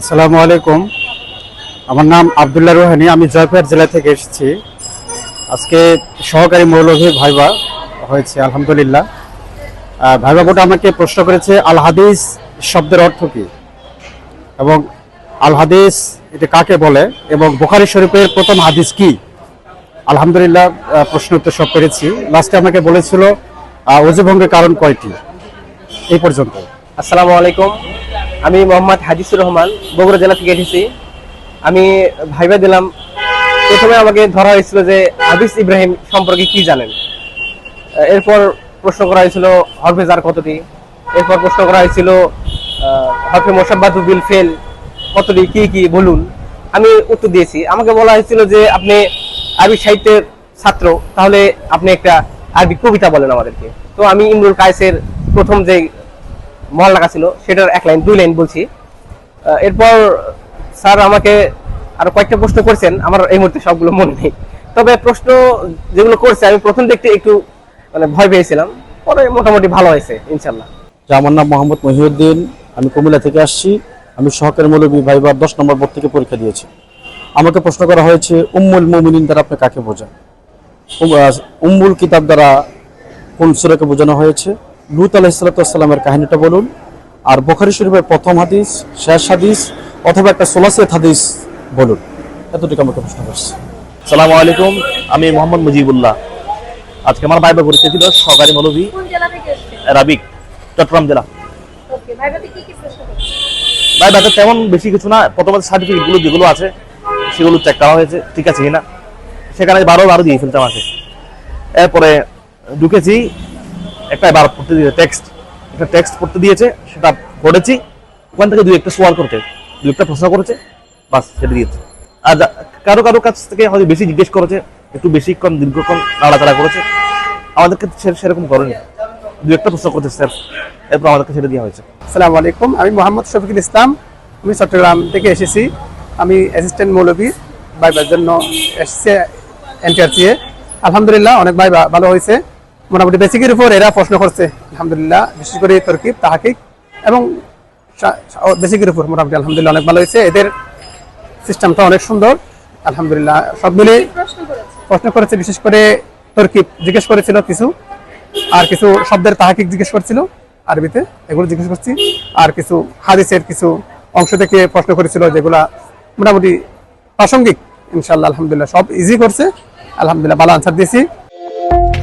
আসসালামু আলাইকুম। আমার নাম আবদুল্লাহ রোহানি, আমি জয়পুরহাট জেলা থেকে এসেছি। আজকে সহকারী মৌলভী ভাইবা হয়েছে, আলহামদুলিল্লাহ। ভাইবা বোর্ড আমাকে প্রশ্ন করেছে, আল হাদিস শব্দের অর্থ কী? এবং আল হাদিস এটা কাকে বলে? এবং বুখারি শরীফের প্রথম হাদিস কি? আলহামদুলিল্লাহ প্রশ্ন উত্তর সব পেরেছি। লাস্টে আমাকে বলেছিল অজুভঙ্গের কারণ কয়টি? এই পর্যন্ত। আসসালামু আলাইকুম। আমি মোহাম্মদ হাজিসুর রহমান, বগুড়া জেলা থেকে এসেছি। আমি ভাইবা দিলাম, প্রথমে আমাকে ধরা হয়েছিল যে হাদিস ইব্রাহিম সম্পর্কে কি জানেন। এরপর প্রশ্ন করা হয়েছিল হরফে জার কতটি? এরপর প্রশ্ন করা হয়েছিল হরফে মোসাব্বাদু ফেল, কতটি? কি কি? বলুন। আমি উত্তর দিয়েছি। আমাকে বলা হয়েছিল যে আপনি আরবি সাহিত্যের ছাত্র, তাহলে আপনি একটা আরবি কবিতা বলেন আমাদেরকে। তো আমি ইমরুল কায়েসের প্রথম যে মহল লেখা ছিল, সেটার এক লাইন, দুই লাইন বলছি। এরপর স্যার আমাকে আরও কয়েকটা প্রশ্ন করেছেন, আমার এই মুহূর্তে সবগুলো মনে নেই। তবে প্রশ্ন যেগুলো করছে, আমি প্রথম দেখতে একটু মানে ভয় পেয়েছিলাম। পরে মোটামুটি ভালো হয়েছে ইনশাল্লাহ আমার নাম মোহাম্মদ মহিউদ্দিন, আমি কুমিল্লা থেকে আসছি। আমি সহকারী মৌলবী ভাইবার দশ নম্বর বোর্ড থেকে পরীক্ষা দিয়েছি। আমাকে প্রশ্ন করা হয়েছে, উম্মুল মুমিনিন দ্বারা আপনি কাকে বোঝান? উম- উম্মুল কিতাব দ্বারা কোন সুরাকে বোঝানো হয়েছে? লুত আলাহিসাল্লামের কাহিনীটা বলুন। আর বোখারি শরীফের প্রথম হাদিস শেষ হাদিস অথবা একটা সোলাসিয়াত হাদিস বলুন। এতটুকু আমাকে প্রশ্ন করছে। সালামু আলাইকুম আমি মোহাম্মদ মুজিবুল্লাহ। আজকে আমার ভাইবা পরীক্ষা ছিল সহকারী মৌলভী কোন জেলা থেকে এসেছেন? রাবিক চট্টগ্রাম জেলা। ওকে ভাইবাতে কি কি প্রশ্ন করছেন ভাইবাতে তেমন বেশি কিছু না প্রথমত সার্টিফিকেটগুলো যেগুলো আছে সেগুলো চেক করা হয়েছে ঠিক আছে কিনা? সেখানে বারো বারো দিয়ে ফেলতাম আমাকে এরপরে ঢুকেছি একটা বার পড়তে দিয়েছে টেক্সট একটা টেক্সট পড়তে দিয়েছে, সেটা পড়েছি। ওখান থেকে দুই একটা সোয়াল করেছে, দুই একটা প্রশ্ন করেছে, বাস সেটা দিয়েছে। আর কারও কারও কাছ থেকে হয়তো বেশি জিজ্ঞেস করেছে, একটু বেশিক্ষণ দীর্ঘক্ষণ নাড়াচাড়া করেছে। আমাদেরকে সেরকম করেনি। দু একটা প্রশ্ন করেছে স্যার, এরপর আমাদেরকে ছেড়ে দেওয়া হয়েছে। আসসালামু আলাইকুম, আমি মোহাম্মদ শফিকুল ইসলাম। আমি চট্টগ্রাম থেকে এসেছি। আমি অ্যাসিস্ট্যান্ট মৌলবী বাইবার জন্য এসেছি এনটিআরসিএ। আলহামদুলিল্লাহ, অনেক ভাই ভালো হয়েছে। মোটামুটি বেসিকের উপর এরা প্রশ্ন করছে, আলহামদুলিল্লাহ, বিশেষ করে তরকিব, তাহাকিক এবং বেসিকের উপর মোটামুটি আলহামদুলিল্লাহ অনেক ভালো হয়েছে। এদের সিস্টেমটা অনেক সুন্দর, আলহামদুলিল্লাহ সব মিলে প্রশ্ন করেছে, বিশেষ করে তরকিব জিজ্ঞেস করেছিল কিছু, আর কিছু শব্দের তাহাকিক জিজ্ঞেস করছিল আরবিতে, এগুলো জিজ্ঞেস করছি, আর কিছু হাদিসের কিছু অংশ থেকে প্রশ্ন করেছিল যেগুলা মোটামুটি প্রাসঙ্গিক ইনশাল্লাহ আলহামদুলিল্লাহ, সব ইজি করছে, আলহামদুলিল্লাহ, ভালো আনসার দিয়েছি।